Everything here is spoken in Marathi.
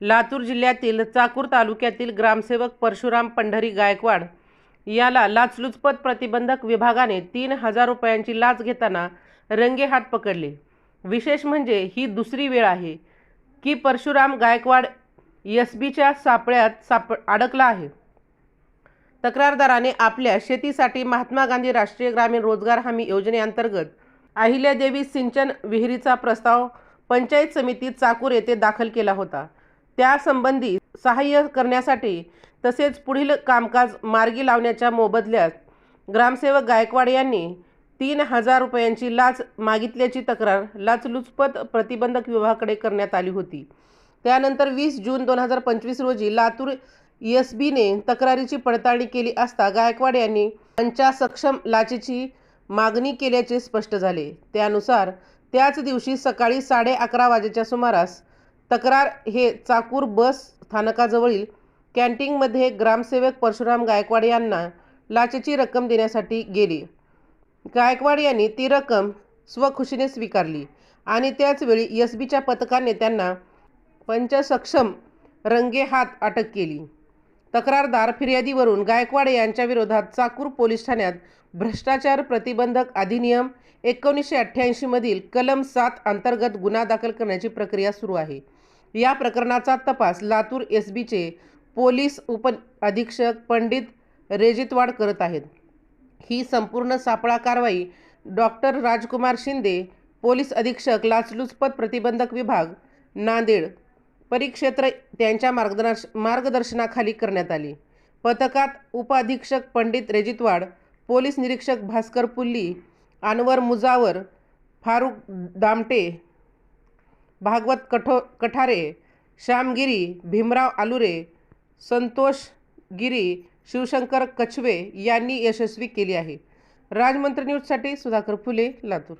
लातूर जिल्ह्यातील चाकूर तालुक्यातील ग्रामसेवक परशुराम पंढरी गायकवाड याला लाचलुचपत प्रतिबंधक विभागाने तीन हजार रुपयांची लाच घेताना रंगेहात पकडले. विशेष म्हणजे ही दुसरी वेळ आहे की परशुराम गायकवाड एस बीच्या सापळ्यात साप अडकला आहे. तक्रारदाराने आपल्या शेतीसाठी महात्मा गांधी राष्ट्रीय ग्रामीण रोजगार हमी योजनेअंतर्गत अहिल्यादेवी सिंचन विहिरीचा प्रस्ताव पंचायत समितीत चाकूर येथे दाखल केला होता. त्यासंबंधी सहाय्य करण्यासाठी तसेच पुढील कामकाज मार्गी लावण्याच्या मोबदल्यात ग्रामसेवक गायकवाड यांनी तीन हजार रुपयांची लाच मागितल्याची तक्रार लाचलुचपत प्रतिबंधक विभागाकडे करण्यात आली होती. त्यानंतर वीस जून दोन हजार पंचवीस रोजी लातूर एस बीने तक्रारीची पडताळणी केली असता गायकवाड यांनी त्यांच्या सक्षम लाचेची मागणी केल्याचे स्पष्ट झाले. त्यानुसार त्याच दिवशी सकाळी साडे अकरा वाजेच्या सुमारास तक्रार हे चाकूर बस स्थानकाजवळील कॅन्टीनमध्ये ग्रामसेवक परशुराम गायकवाड यांना लाचेची रक्कम देण्यासाठी गेली. गायकवाड यांनी ती रक्कम स्वखुशीने स्वीकारली आणि त्याचवेळी एस बीच्या पथकाने त्यांना पंचसक्षम रंगे हात अटक केली. तक्रारदार फिर्यादीवरून गायकवाड यांच्या विरोधात चाकूर पोलीस ठाण्यात भ्रष्टाचार प्रतिबंधक अधिनियम एकोणीसशे अठ्ठ्याऐंशीमधील कलम सात अंतर्गत गुन्हा दाखल करण्याची प्रक्रिया सुरू आहे. या प्रकरणाचा तपास लातूर एस बीचे पोलीस उप अधीक्षक पंडित रेजितवाड करत आहेत. ही संपूर्ण सापळा कारवाई डॉक्टर राजकुमार शिंदे पोलीस अधीक्षक लाचलुचपत प्रतिबंधक विभाग नांदेड परिक्षेत्र त्यांच्या मार्गदर्श मार्गदर्शनाखाली करण्यात आली. पथकात उपअधीक्षक पंडित रेजितवाड पोलीस निरीक्षक भास्कर पुल्ली अनवर मुजावर फारुख दामटे भागवत कठो कठारे श्यामगिरी भीमराव आलुरे संतोष गिरी शिवशंकर कछवे यांनी यशस्वी केली आहे. राजमंत्री न्यूजसाठी सुधाकर फुले लातूर.